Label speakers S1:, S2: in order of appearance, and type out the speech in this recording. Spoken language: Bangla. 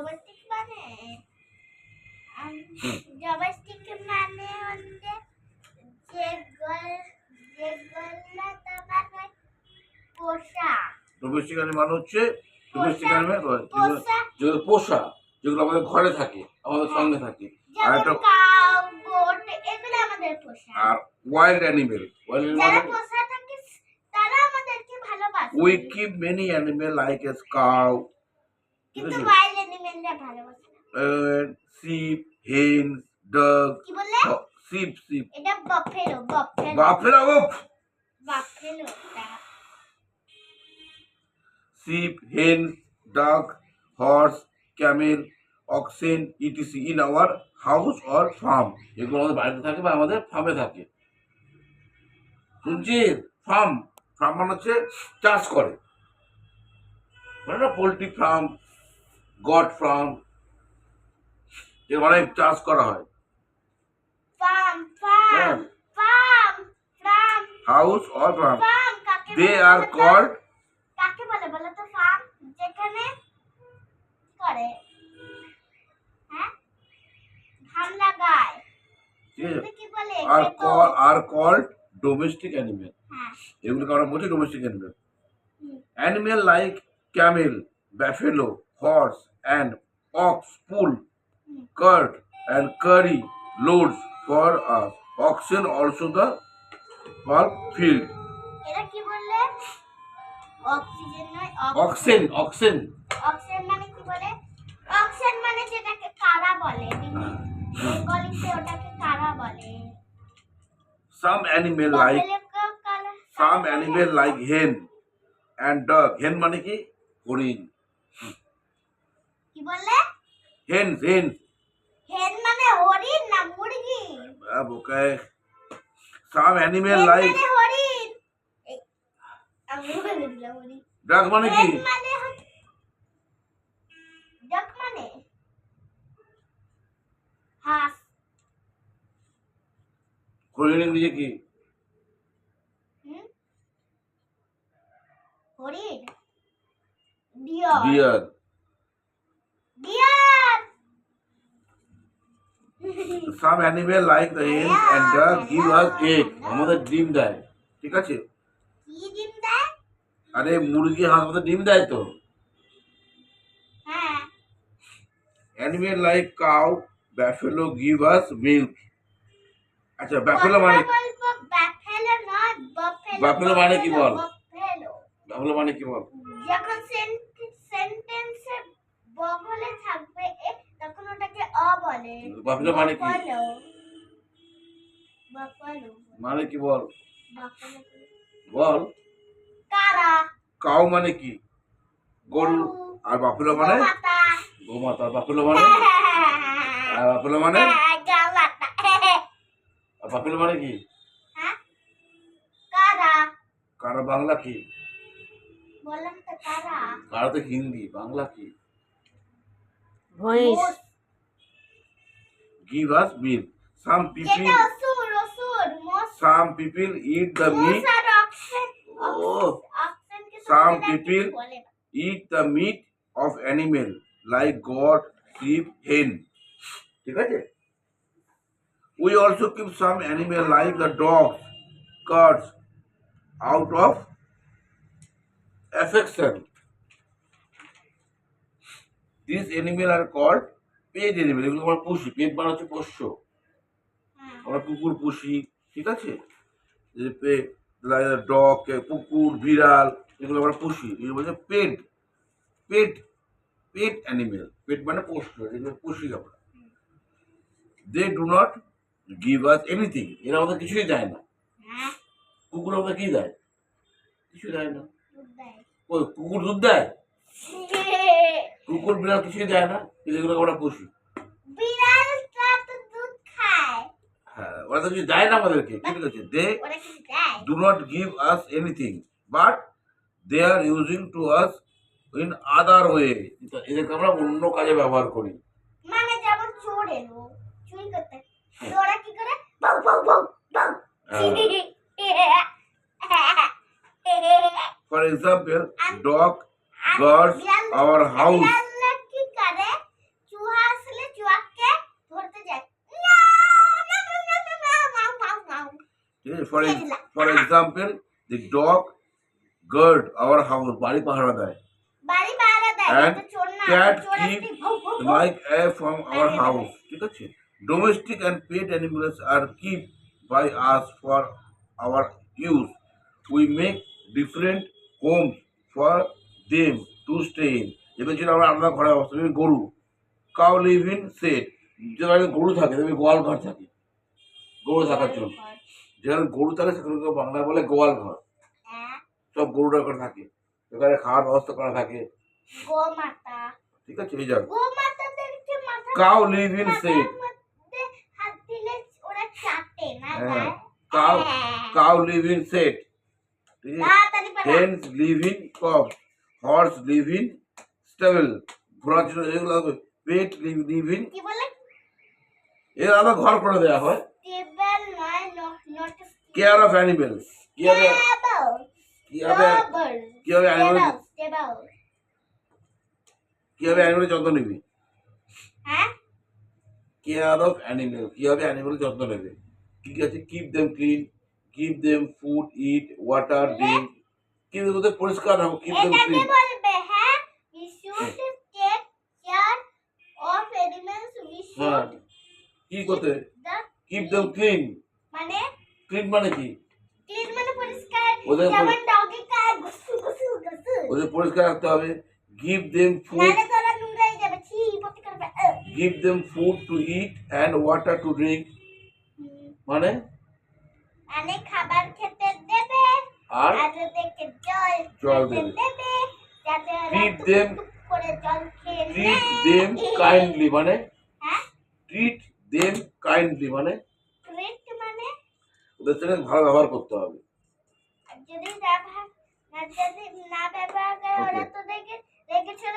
S1: ডোমেস্টিক মানে? মানে হচ্ছে যেগুলো যেগুলো তোমার হয় পোষা
S2: অ্যানিমাল হচ্ছে
S1: পোষা
S2: যেগুলো আমাদের ঘরে থাকে আমাদের সঙ্গে থাকে। আর একটা আর
S1: wild animal wild
S2: we keep many animal like as cow
S1: কিন্তু
S2: শিপ হেন্স ডগ
S1: কি বললে?
S2: Sheep sheep.
S1: এটা buffalo buffalo.
S2: Buffalo
S1: buffalo
S2: sheep, hens, duck, horse, camel, oxen, etc. in our house or farm. এগুলো আমাদের বাড়িতে থাকে বা আমাদের ফার্মে থাকে। শুনছি ফার্ম ফার্ম মানে হচ্ছে চাষ করে। মানে পোলট্রি ফার্ম গড ফার্ম এর মানে চাষ করা হয়।
S1: House or
S2: farm they are
S1: called কাকে বলে বলো তো? ফার্ম যেখানে করে। হ্যাঁ? ধান লাগায়। এগুলো কি বলে?
S2: Are call are called domestic
S1: animal
S2: এগুলোকে আমরা বলছি domestic
S1: animal.
S2: Animal like camel, buffalo, horse, and ox pull,
S1: Hmm.
S2: cart, and carry loads for us. Oxen also the pulp field.
S1: এরা কি বললে অক্সিজেন নয়
S2: Oxen, oxen.
S1: অক্সিজেন মানে কি বলে অক্সিজেন মানে যেটাকে কারা বলে বেঙ্গলিতে ওটাকে কারা বলে
S2: Some animal like
S1: বফেলোকেও কারা
S2: some animal like hen and dog. Hen মানে কি হরিণ
S1: কি বললে?
S2: hen hen
S1: হেন মানে হরিণ না মুরগি?
S2: বোকায় some animal
S1: হেন মানে হরিণ। আমি বলে দিলাম হরিণ।
S2: duck মানে কি?
S1: মানে ডাক মানে? হাঁস।
S2: হরিণ ইংরেজি কি?
S1: হরিণ? Deer
S2: deer.
S1: Deer.
S2: Some animal like the hens and duck give us egg আমাদের ডিম দেয়। ঠিক আছে?
S1: দেয়?
S2: আরে মুরগি হাঁস আমাদের ডিম দেয় তো। Animal like cow buffalo give us milk আচ্ছা ব্যাফেলো মানে
S1: ব্যাফেলো
S2: মানে কি বল? ব্যাফেলো মানে কি বল?
S1: যখন সেন্টেন্সে বগলে থাকবে তখন ওটাকে অ বলে
S2: Buffalo মানে কি?
S1: বাফেলো বাফেলো
S2: মানে কি বল? বল।
S1: কারা
S2: কাউ মানে কি? গরু। আর বাফেলো মানে?
S1: মাতা
S2: গোমাতা। আর বাফেলো মানে? আর বাফেলো মানে?
S1: গালাটা
S2: আর বাফেলো মানে কি?
S1: হ্যাঁ? কারা?
S2: কারও বাংলা কি?
S1: কারা
S2: কারও তো হিন্দি? বাংলা কি?
S3: Voice
S1: মোষ।
S2: Give us milk some people
S1: যেটা অসুর অসুর মোষ
S2: some people eat the meat
S1: মোষ আর অক্সেন
S2: Oh.
S1: অক্সেনকে
S2: Some
S1: তোমাদের আর কিছু
S2: people-
S1: বলে না।
S2: eat the meat of animal like goat, sheep, hen. ঠিক আছে We also keep some animal like the dogs, cats out of affection. These animal are called pet animal. এগুলো আমরা পুষি পেট মানে হচ্ছে পোষ্য।
S1: হ্যাঁ।
S2: আমরা কুকুর পুষি ঠিক আছে? যে ডগ কুকুর বিড়াল এগুলো আমরা পুষি। এগুলো বলছে পেট পেট পেট অ্যানিমেল। পেট মানে পোষ্য এগুলো পুষি আমরা। They do not give us anything এরা আমাদের কিছুই দেয় না।
S1: হ্যাঁ,
S2: কুকুর আমাদের কি দেয়? কিছু দেয় না। কুকুর দুধ দেয়? কুকুর বিড়াল কিছুই দেয় না কিন্তু আমরা পুষি। ওরা তো কিছু দেয় না আমাদেরকে ঠিক আছে দে us anything, but they are using to us in other way. এদেরকে আমরা অন্য কাজে ব্যবহার করি।
S1: মানে যেমন চোর এলো চুরি করতে ওরা কি করে? বাউ বাউ বাউ বাউ
S2: for example dog guards our house
S1: for
S2: for example the dog guard our house বাড়ি পাহারা দেয়
S1: বাড়ি পাহারা দেয়
S2: and cat keep like a from our house ঠিক আছে domestic and pet animals are keep by us for our use we make different homes for them to stay in এবার যেটা আমরা আলাদা ঘরে অবস্থা যেমন গরু। কাউ লিভ ইন সেট যে বাড়িতে গরু থাকে তেমনি গোয়াল ঘর থাকে। গরু থাকার জন্য। যেখানে গরু থাকে সেখানে বাংলায় বলে গোয়াল ঘর। সব গরুরা ওখানে থাকে। এখানে খাওয়ার ব্যবস্থা করা থাকে। ঠিক আছে এই যাক
S1: cow live in shed. Cow
S2: হ্যাঁ। Cow live
S1: in shed.
S2: Hens live in coops horse live in stable ঘোড়ার জন্য এগুলো পেট লিভ লিভ ইন এর আলাদা ঘর করে দেওয়া হয়। কেয়ার অফ অ্যানিমেল কীভাবে কীভাবে কীভাবে অ্যানিমেল কীভাবে অ্যানিমেলের যত্ন নিবি। কেয়ার অফ অ্যানিমেল কীভাবে অ্যানিমেলের যত্ন নেবে। ঠিক আছে? Keep them clean keep them food eat water drink কিন্তু ওদের পরিষ্কার দেম
S1: এটাকে বলবে হ্যাঁ we should take care of animals we
S2: হ্যাঁ।
S1: Should
S2: কি করতে? কিপ দেম ক্লিন
S1: মানে?
S2: ক্লিন মানে কি?
S1: ক্লিন মানে পরিষ্কার যেমন ডগে খায় গুসু গুসু গুসু
S2: ওদের পরিষ্কার রাখতে হবে। গিভ দেম ফুড
S1: নালে তোরা নোংরাই যাবে। ছি পটি করবে
S2: them food to eat and water to
S1: drink
S2: মানে
S1: মানে?
S2: আর
S1: জল
S2: দেবে।
S1: ট্রিট খেয়ে
S2: ট্রিট দেম কাইন্ডলি মানে ট্রিট দেম কাইন্ডলি মানে ওদের সঙ্গে ভালো ব্যবহার করতে হবে
S1: যদি না ব্যবহার করে ওরা. তো